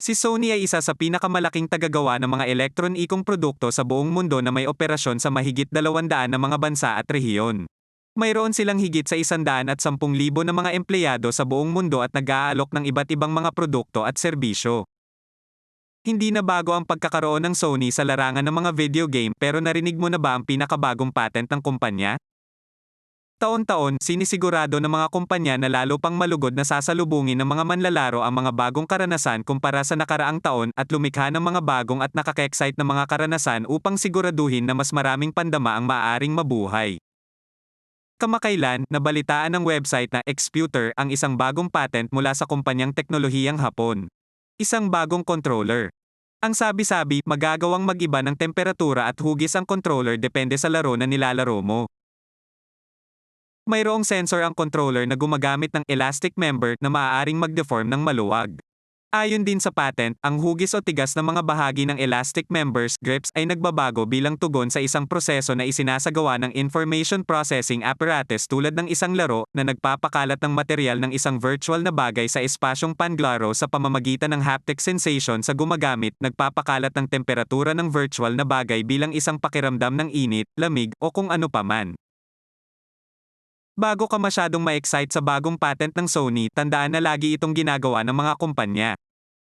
Si Sony ay isa sa pinakamalaking tagagawa ng mga elektronikong produkto sa buong mundo na may operasyon sa mahigit 200 na mga bansa at rehiyon. Mayroon silang higit sa 110,000 na mga empleyado sa buong mundo at nag-aalok ng iba't ibang mga produkto at serbisyo. Hindi na bago ang pagkakaroon ng Sony sa larangan ng mga video game pero narinig mo na ba ang pinakabagong patent ng kumpanya? Taon-taon, sinisigurado ng mga kumpanya na lalo pang malugod na sasalubungin ng mga manlalaro ang mga bagong karanasan kumpara sa nakaraang taon at lumikha ng mga bagong at nakaka-excite na mga karanasan upang siguraduhin na mas maraming pandama ang maaaring mabuhay. Kamakailan, nabalitaan ng website na Xputer ang isang bagong patent mula sa kumpanyang teknolohiyang Hapon. Isang bagong controller. Ang sabi-sabi, magagawang mag-iba ng temperatura at hugis ang controller depende sa laro na nilalaro mo. Mayroong sensor ang controller na gumagamit ng elastic member na maaaring mag-deform ng maluwag. Ayon din sa patent, ang hugis o tigas ng mga bahagi ng elastic members grips ay nagbabago bilang tugon sa isang proseso na isinasagawa ng information processing apparatus tulad ng isang laro na nagpapakalat ng material ng isang virtual na bagay sa espasyong panglaro sa pamamagitan ng haptic sensation sa gumagamit nagpapakalat ng temperatura ng virtual na bagay bilang isang pakiramdam ng init, lamig, o kung ano paman. Bago ka masyadong ma-excite sa bagong patent ng Sony, tandaan na lagi itong ginagawa ng mga kumpanya.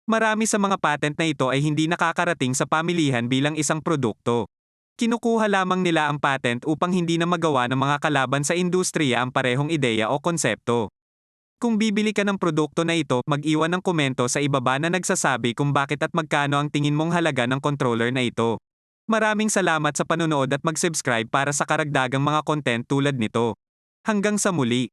Marami sa mga patent na ito ay hindi nakakarating sa pamilihan bilang isang produkto. Kinukuha lamang nila ang patent upang hindi na magawa ng mga kalaban sa industriya ang parehong ideya o konsepto. Kung bibili ka ng produkto na ito, mag-iwan ng komento sa ibaba na nagsasabi kung bakit at magkano ang tingin mong halaga ng controller na ito. Maraming salamat sa panonood at mag-subscribe para sa karagdagang mga content tulad nito. Hanggang sa muli.